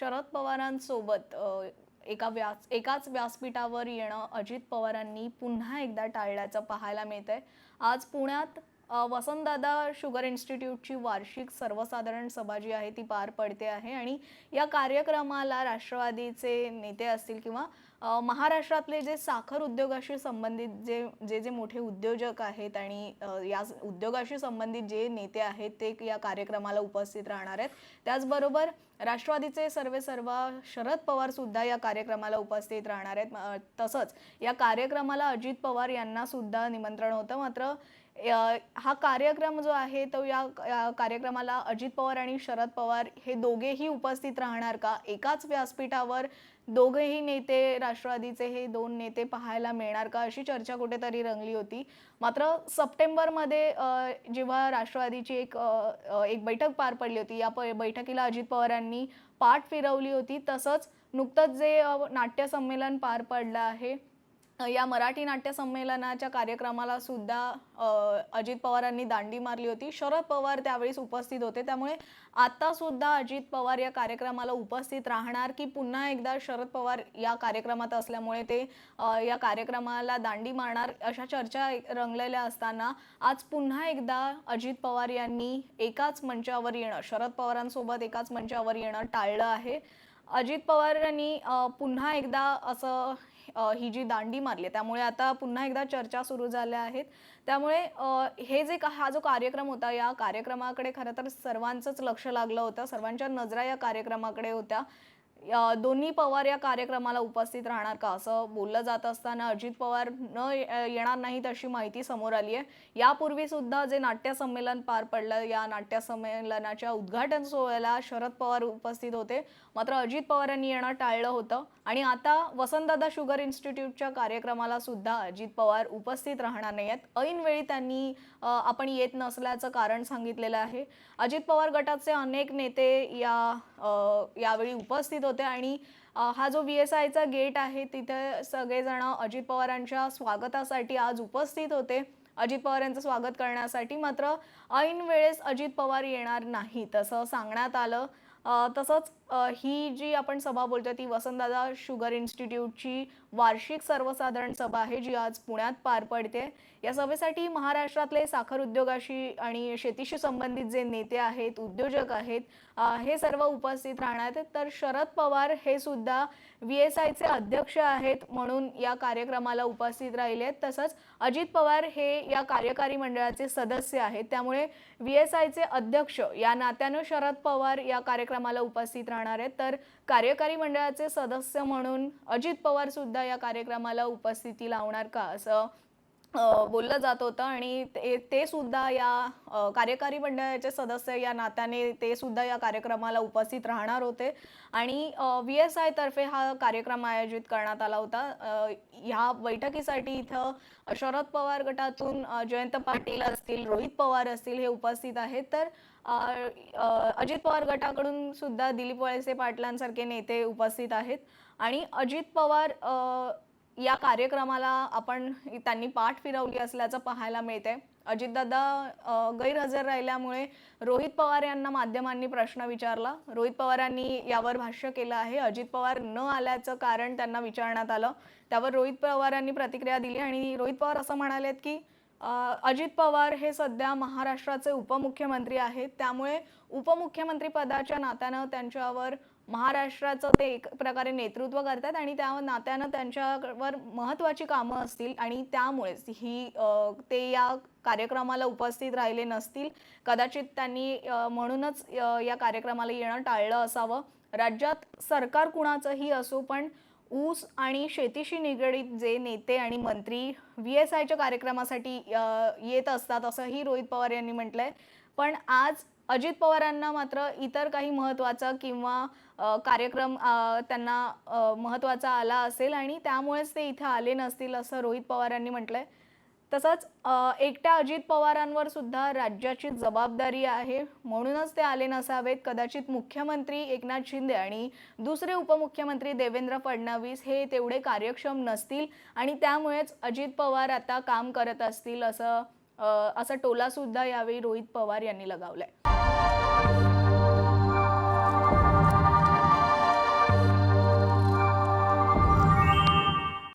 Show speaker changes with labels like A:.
A: शरद पवारांसोबत एका व्यास एकाच व्यासपीठावर येणं अजित पवारांनी पुन्हा एकदा टाळल्याचं पाहायला मिळतंय. आज पुण्यात वसंतदादा शुगर इन्स्टिट्यूटची वार्षिक सर्वसाधारण सभा जी आहे ती पार पडते आहे. आणि या कार्यक्रमाला राष्ट्रवादीचे नेते असतील किंवा महाराष्ट्रातले जे साखर उद्योगाशी संबंधित जे जे जे मोठे उद्योजक आहेत आणि या उद्योगाशी संबंधित जे नेते आहेत ते या कार्यक्रमाला उपस्थित राहणार आहेत. त्याचबरोबर राष्ट्रवादीचे सर्वे सर्व शरद पवार सुद्धा या कार्यक्रमाला उपस्थित राहणार आहेत. तसंच या कार्यक्रमाला अजित पवार यांना सुद्धा निमंत्रण होतं. मात्र हा कार्यक्रम जो आहे तो या कार्यक्रमाला अजित पवार आणि शरद पवार हे दोघेही उपस्थित राहणार का? एकाच व्यासपीठावर दोघेही नेते राष्ट्रवादीचे हे दोन नेते पाहायला मिळणार का? अशी चर्चा कुठेतरी रंगली होती. मात्र सप्टेंबरमध्ये जेव्हा राष्ट्रवादीची एक एक बैठक पार पडली होती या प बैठकीला अजित पवारांनी पाठ फिरवली होती. तसंच नुकतंच जे नाट्यसंमेलन पार पडलं आहे या मराठी नाट्य संमेलनाच्या कार्यक्रमाला सुद्धा अजित पवारांनी दांडी मारली होती. शरद पवार त्यावेळेस उपस्थित होते. त्यामुळे आता सुद्धा अजित पवार या कार्यक्रमाला उपस्थित राहणार की पुन्हा एकदा शरद पवार या कार्यक्रमात असल्यामुळे ते या कार्यक्रमाला दांडी मारणार अशा चर्चा रंगलेल्या असताना आज पुन्हा एकदा अजित पवार यांनी एकाच मंचावर येणं शरद पवारांसोबत एकाच मंचावर येणं टाळलं आहे. अजित पवारांनी पुन्हा एकदा असं ही जी दांडी मारली आहे, त्यामुळे आता पुन्हा एकदा चर्चा सुरू झाल्या आहेत. त्यामुळे हे जे का- हा जो कार्यक्रम होता या कार्यक्रमाकडे खरं तर सर्वांचंच लक्ष लागलं होतं. सर्वांच्या नजरा या कार्यक्रमाकडे होत्या. दोन्ही पवार या कार्यक्रमाला उपस्थित राहणार का? असं बोललं जात असताना अजित पवार न येणार नाहीत अशी माहिती समोर आली आहे. यापूर्वी सुद्धा जे नाट्य संमेलन पार पडलं या नाट्य संमेलनाच्या उद्घाटन सोहळ्याला शरद पवार उपस्थित होते. मात्र अजित पवारांनी येणं टाळलं होतं. आणि आता वसंतदादा शुगर इन्स्टिट्यूटच्या कार्यक्रमाला सुद्धा अजित पवार उपस्थित राहणार नाही आहेत. ऐनवेळी त्यांनी आपण येत नसल्याचं कारण सांगितलेलं आहे. अजित पवार गटाचे अनेक नेते या यावेळी उपस्थित होते आणि हा जो व्ही एस आयचा गेट आहे तिथे सगळेजण अजित पवारांच्या स्वागतासाठी आज उपस्थित होते. अजित पवार यांचं स्वागत करण्यासाठी मात्र ऐन वेळेस अजित पवार येणार नाही असं सांगण्यात आलं. तसंच ही जी आपण सभा बोलतोय ती वसंतदादा शुगर इन्स्टिट्यूटची वार्षिक सर्वसाधारण सभा आहे जी आज पुण्यात पार पडते. या सभेसाठी महाराष्ट्रातले साखर उद्योगाशी आणि शेतीशी संबंधित जे नेते आहेत उद्योजक आहेत हे सर्व उपस्थित राहणार आहेत. तर शरद पवार हे सुद्धा व्ही एस आयचे अध्यक्ष आहेत म्हणून या कार्यक्रमाला उपस्थित राहिले आहेत. तसंच अजित पवार हे या कार्यकारी मंडळाचे सदस्य आहेत. त्यामुळे व्ही एस आयचे अध्यक्ष या नात्यानं शरद पवार या कार्यक्रमाला उपस्थित राहणार आहेत. तर कार्यकारी मंडळाचे सदस्य म्हणून अजित पवार सुद्धा या कार्यक्रमाला उपस्थिती लावणार का? असं बोललं जात होतं आणि ते ते सुद्धा या कार्यकारी मंडळाचे सदस्य या नात्याने ते सुद्धा या कार्यक्रमाला उपस्थित राहणार होते. आणि व्ही एस आय तर्फे हा कार्यक्रम आयोजित करण्यात आला होता. ह्या बैठकीसाठी इथं शरद पवार गटातून जयंत पाटील असतील रोहित पवार असतील हे उपस्थित आहेत. तर अजित पवार गटाकडून सुद्धा दिलीप वळसे पाटलांसारखे नेते उपस्थित आहेत. आणि अजित पवार या कार्यक्रमाला आपण त्यांनी पाठ फिरवली असल्याचं पाहायला मिळते अजितदादा गैरहजर राहिल्यामुळे रोहित पवार यांना माध्यमांनी प्रश्न विचारला. रोहित पवारांनी यावर भाष्य केलं आहे. अजित पवार न आल्याचं कारण त्यांना विचारण्यात आलं. त्यावर रोहित पवारांनी प्रतिक्रिया दिली आणि रोहित पवार असं म्हणालेत की अजित पवार हे सध्या महाराष्ट्राचे उपमुख्यमंत्री आहेत. त्यामुळे उपमुख्यमंत्री पदाच्या नात्यानं त्यांच्यावर महाराष्ट्राचं ते एक प्रकारे नेतृत्व करतात आणि त्या नात्यानं त्यांच्यावर महत्त्वाची कामं असतील आणि त्यामुळेच ही ते या कार्यक्रमाला उपस्थित राहिले नसतील. कदाचित त्यांनी म्हणूनच या कार्यक्रमाला येणं टाळलं असावं. राज्यात सरकार कुणाचंही असो पण ऊस आणि शेतीशी निगडीत जे नेते आणि मंत्री व्ही एस आयच्या कार्यक्रमासाठी येत असतात असंही रोहित पवार यांनी म्हटलंय. पण आज अजित पवारांना मात्र इतर काही महत्त्वाचा किंवा कार्यक्रम त्यांना महत्त्वाचा महत्त्वाचा आला असेल आणि त्यामुळेच ते इथं आले नसतील असं रोहित पवार यांनी म्हटलंय. तसंच एकट्या अजित पवारांवर सुद्धा राज्याची जबाबदारी आहे. म्हणूनच ते आले नसावेत. कदाचित मुख्यमंत्री एकनाथ शिंदे आणि दुसरे उपमुख्यमंत्री देवेंद्र फडणवीस हे तेवढे कार्यक्षम नसतील आणि त्यामुळेच अजित पवार आता काम करत असतील असं असा टोलासुद्धा यावेळी रोहित पवार यांनी लगावलाय.